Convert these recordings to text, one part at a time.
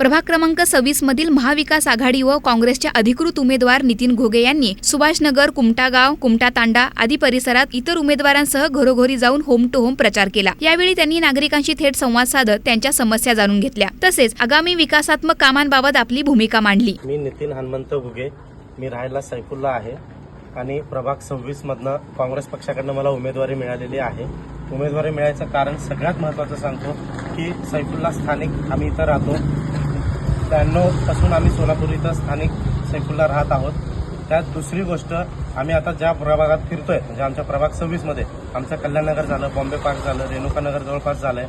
प्रभाग क्रमांक सव्वीस मधील महाविकास आघाडी व काँग्रेसच्या अधिकृत उमेदवार नितीन घोगे यांनी सुभाषनगर कुमटागाव कुमटा तांडा आदी परिसरात इतर उमेदवारांसह घरोघरी जाऊन होम टू होम प्रचार केला. यावेळी त्यांनी नागरिकांशी थेट संवाद साधत त्यांच्या समस्या जाणून घेतल्या. तसेच आगामी विकासात्मक कामांबाबत आपली भूमिका मांडली. मी नितीन हनुमंत घुगे. मी राहायला सैफुल्ला आहे आणि प्रभाग सव्वीसमधनं काँग्रेस पक्षाकडनं मला उमेदवारी मिळालेली आहे. उमेदवारी मिळायचं कारण सगळ्यात महत्वाचं सांगतो की सैफुल्ला स्थानिक आम्ही इथं राहतो. त्र्याण्णवपासून आम्ही सोलापूर इथं स्थानिक सेक्युलला राहत आहोत. त्यात दुसरी गोष्ट आम्ही आता ज्या प्रभागात फिरतोय म्हणजे आमच्या प्रभाग सव्वीसमध्ये आमचं कल्याणनगर झालं बॉम्बे पार्क झालं रेणुकानगर जवळपास झालंय.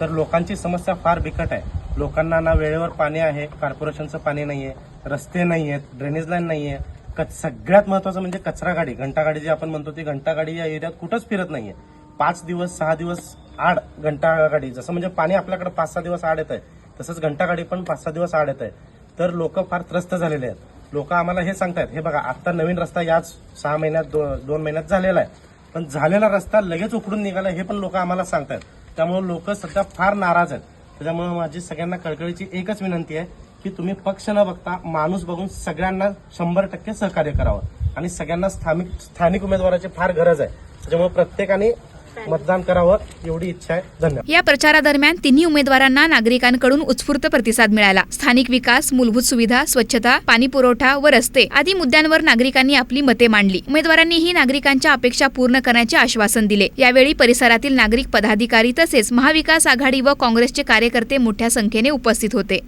तर लोकांची समस्या फार बिकट आहे. लोकांना ना वेळेवर पाणी आहे कॉर्पोरेशनचं पाणी नाही आहे रस्ते नाही आहेत ड्रेनेज लाईन नाहीये. कच सगळ्यात महत्वाचं म्हणजे कचरा गाडी घंटा गाडी जी आपण म्हणतो ती घंटा गाडी या एरियात कुठंच फिरत नाहीये. पाच दिवस सहा दिवस आड घंटा गाडी जसं म्हणजे पाणी आपल्याकडे पाच सहा दिवस आड येत आहे तसंच घंटा गाडी पण पाच सहा दिवस आड येत आहे. तर लोक फार त्रस्त झालेले आहेत. लोक आम्हाला हे सांगतायत हे बघा आता नवीन रस्ता याच सहा महिन्यात दो, दोन महिन्यात झालेला आहे. पण झालेला रस्ता लगेच उकडून निघाला हे पण लोक आम्हाला सांगतायत. त्यामुळे लोक सध्या फार नाराज आहेत. त्याच्यामुळे माझी सगळ्यांना कळकळीची एकच विनंती आहे की तुम्ही पक्ष न बघता माणूस बघून सगळ्यांना शंभर टक्के सहकार्य करावं. आणि सगळ्यांना स्थानिक स्थानिक उमेदवाराची फार गरज आहे. त्याच्यामुळे प्रत्येकाने मतदान करावं एवढी इच्छा आहे. धन्यवाद. या प्रचारादरम्यान तिन्ही उमेदवारांना नागरिकांकडून उत्स्फूर्त प्रतिसाद मिळाला. स्थानिक विकास मूलभूत सुविधा स्वच्छता पाणी पुरवठा व रस्ते आदी मुद्द्यांवर नागरिकांनी आपली मते मांडली. उमेदवारांनीही नागरिकांच्या अपेक्षा पूर्ण करण्याचे आश्वासन दिले. यावेळी परिसरातील नागरिक पदाधिकारी तसेच महाविकास आघाडी व काँग्रेसचे कार्यकर्ते मोठ्या संख्येने उपस्थित होते.